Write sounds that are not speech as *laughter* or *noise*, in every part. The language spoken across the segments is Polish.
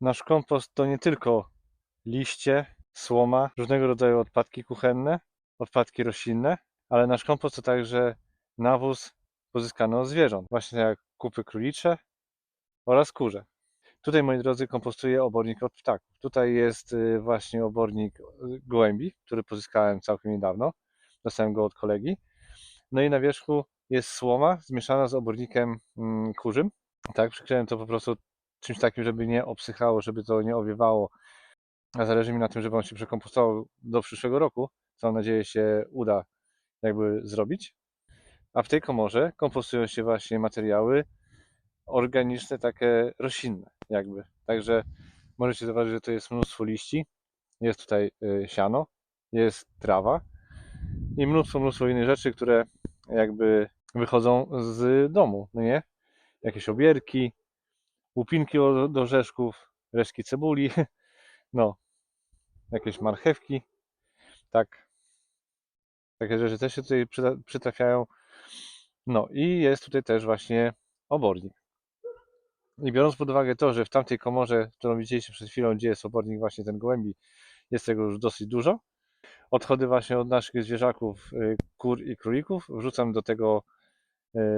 Nasz kompost to nie tylko liście, słoma, różnego rodzaju odpadki kuchenne, odpadki roślinne, ale nasz kompost to także nawóz pozyskany od zwierząt, właśnie jak kupy królicze oraz kurze. Tutaj, moi drodzy, kompostuję obornik od ptaków. Tutaj jest y, właśnie obornik y, gołębi, który pozyskałem całkiem niedawno. Dostałem go od kolegi. No i na wierzchu jest słoma zmieszana z obornikiem mm, kurzym. Tak, przykryłem to po prostu czymś takim, żeby nie obsychało, żeby to nie owiewało. A zależy mi na tym, żeby on się przekompostował do przyszłego roku, co mam nadzieję się uda jakby zrobić. A w tej komorze kompostują się właśnie materiały organiczne, takie roślinne jakby. Także możecie zauważyć, że to jest mnóstwo liści, jest tutaj y, siano, jest trawa i mnóstwo, mnóstwo innych rzeczy, które jakby wychodzą z domu, no nie? Jakieś obierki, łupinki do orzeszków, resztki cebuli, *laughs* no, jakieś marchewki, tak. Takie rzeczy też się tutaj przytrafiają. No i jest tutaj też właśnie obornik. I biorąc pod uwagę to, że w tamtej komorze, którą widzieliście przed chwilą, gdzie jest obornik właśnie ten gołębi, jest tego już dosyć dużo. Odchody właśnie od naszych zwierzaków, y, kur i królików, wrzucam do tego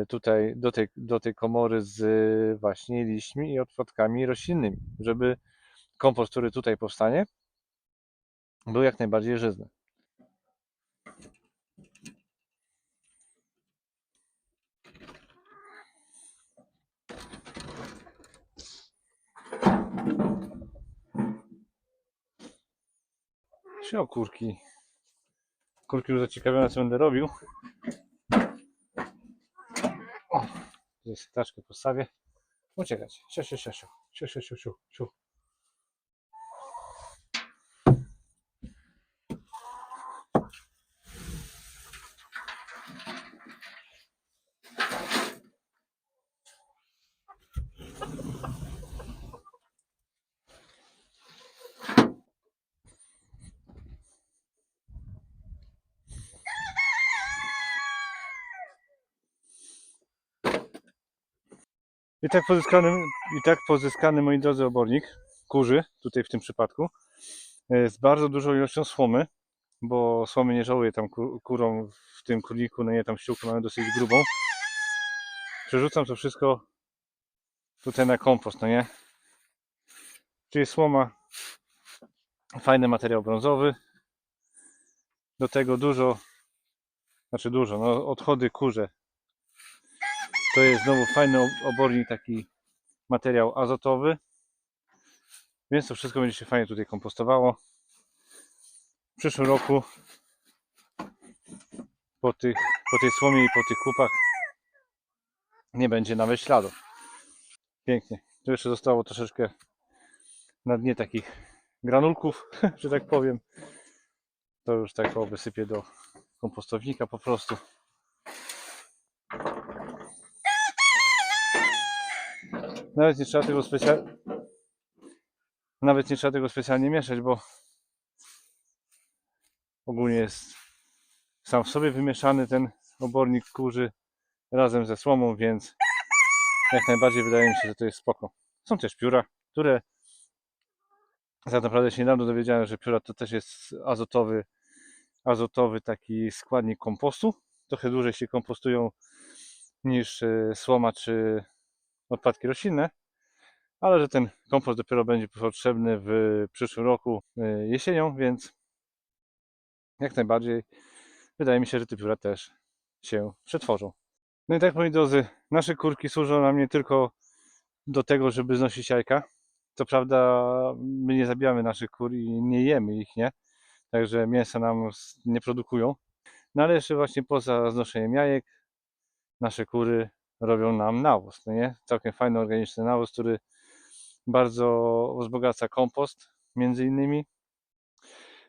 tutaj, do tej, do tej komory z y, właśnie liśćmi i odpadkami roślinnymi, żeby kompost, który tutaj powstanie, był jak najbardziej żyzny. Czy o kurki? Kurki już zaciekawione, co będę robił. O, sobie taczkę postawię. Uciekać. Siu, siu, siu, siu. Siu, siu, siu, siu, I tak pozyskany, i tak pozyskany, moi drodzy, obornik kurzy, tutaj w tym przypadku, e, z bardzo dużą ilością słomy, bo słomy nie żałuję tam ku- kurą w tym kurniku, no nie, tam ściółkę mamy dosyć grubą. Przerzucam to wszystko tutaj na kompost, no nie? Czyli słoma, fajny materiał brązowy, do tego dużo, znaczy dużo, no odchody kurze. To jest znowu fajny ob- obornik, taki materiał azotowy. Więc to wszystko będzie się fajnie tutaj kompostowało. W przyszłym roku po, tych, po tej słomie i po tych kupach nie będzie nawet śladów. Pięknie. Tu jeszcze zostało troszeczkę na dnie takich granulków, *laughs* że tak powiem. To już tak wysypię do kompostownika po prostu. Nawet nie trzeba tego specjalnie nawet nie trzeba tego specjalnie mieszać, bo ogólnie jest sam w sobie wymieszany ten obornik kurzy razem ze słomą, więc jak najbardziej wydaje mi się, że to jest spoko. Są też pióra, które tak naprawdę się niedawno dowiedziałem, że pióra to też jest azotowy, azotowy taki składnik kompostu. Trochę dłużej się kompostują niż e, słoma czy odpadki roślinne, ale że ten kompost dopiero będzie potrzebny w przyszłym roku e, jesienią, więc jak najbardziej wydaje mi się, że te pióra też się przetworzą. No i tak moi drodzy, nasze kurki służą nam nie tylko do tego, żeby znosić jajka. Co prawda my nie zabijamy naszych kur i nie jemy ich, nie? Także mięsa nam nie produkują. No ale jeszcze właśnie poza znoszeniem jajek, nasze kury robią nam nawóz, no nie? Całkiem fajny organiczny nawóz, który bardzo wzbogaca kompost między innymi.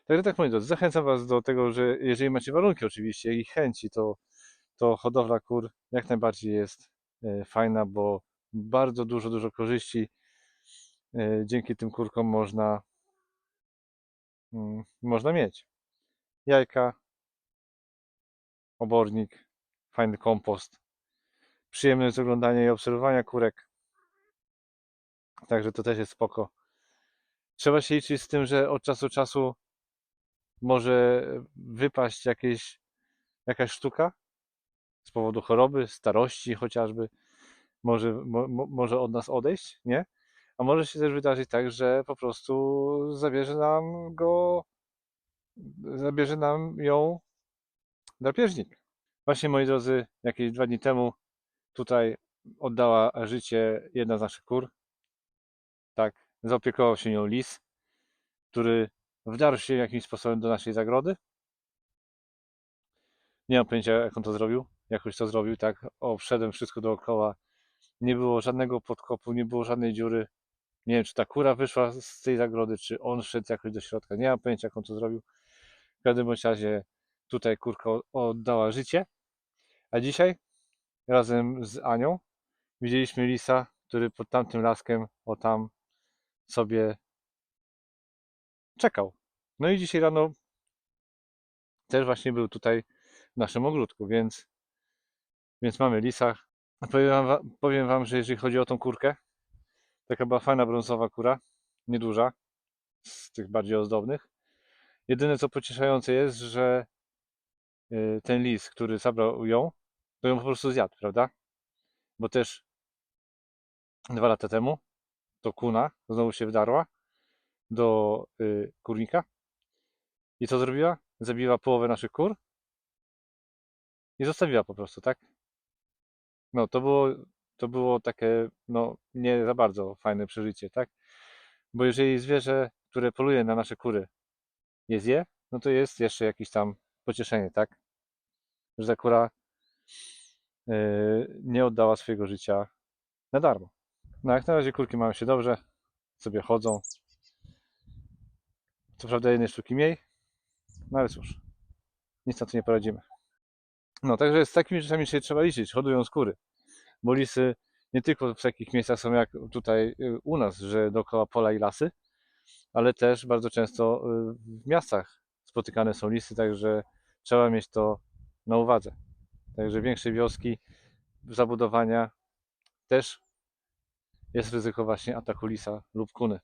Także tak moi drodzy, zachęcam Was do tego, że jeżeli macie warunki oczywiście i chęci, to, to hodowla kur jak najbardziej jest e, fajna, bo bardzo dużo, dużo korzyści e, dzięki tym kurkom można, mm, można mieć. Jajka, obornik, fajny kompost, przyjemne jest oglądanie i obserwowania kurek. Także to też jest spoko. trzeba się liczyć z tym, że od czasu do czasu może wypaść jakieś, jakaś sztuka z powodu choroby, starości chociażby, może, mo, mo- może od nas odejść, nie? A może się też wydarzyć tak, że po prostu zabierze nam go, zabierze nam ją drapieżnik. Właśnie, moi drodzy, jakieś dwa dni temu tutaj oddała życie jedna z naszych kur. Tak, zaopiekował się nią lis, który wdarł się jakimś sposobem do naszej zagrody. Nie mam pojęcia, jak on to zrobił. Jakoś to zrobił, tak. Obszedłem wszystko dookoła. Nie było żadnego podkopu, nie było żadnej dziury. Nie wiem, czy ta kura wyszła z tej zagrody, czy on szedł jakoś do środka. Nie mam pojęcia, jak on to zrobił. W każdym razie tutaj kurka oddała życie. A dzisiaj razem z Anią widzieliśmy lisa, który pod tamtym laskiem, o tam sobie czekał. No i dzisiaj rano też właśnie był tutaj w naszym ogródku, więc, więc mamy lisa. Powiem wam, powiem wam, że jeżeli chodzi o tą kurkę, taka była fajna brązowa kura, nieduża, z tych bardziej ozdobnych. Jedyne co pocieszające jest, że y, ten lis, który zabrał ją, to ją po prostu zjadł, prawda? Bo też dwa lata temu to kuna znowu się wdarła do y, kurnika i co zrobiła? Zabiła połowę naszych kur i zostawiła po prostu, tak? No to było, to było takie, no nie za bardzo fajne przeżycie, tak? Bo jeżeli zwierzę, które poluje na nasze kury, je zje, no to jest jeszcze jakieś tam pocieszenie, tak? Że ta kura nie oddała swojego życia na darmo. No jak na razie kurki mają się dobrze, sobie chodzą. Co prawda jednej sztuki mniej, no ale cóż, nic na to nie poradzimy. No także z takimi rzeczami się trzeba liczyć, hodują skóry. Bo lisy nie tylko w takich miejscach są jak tutaj y, u nas, że dookoła pola i lasy, ale też bardzo często y, w miastach spotykane są lisy, także trzeba mieć to na uwadze. Także większe wioski, zabudowania też jest ryzyko właśnie ataku lisa lub kuny.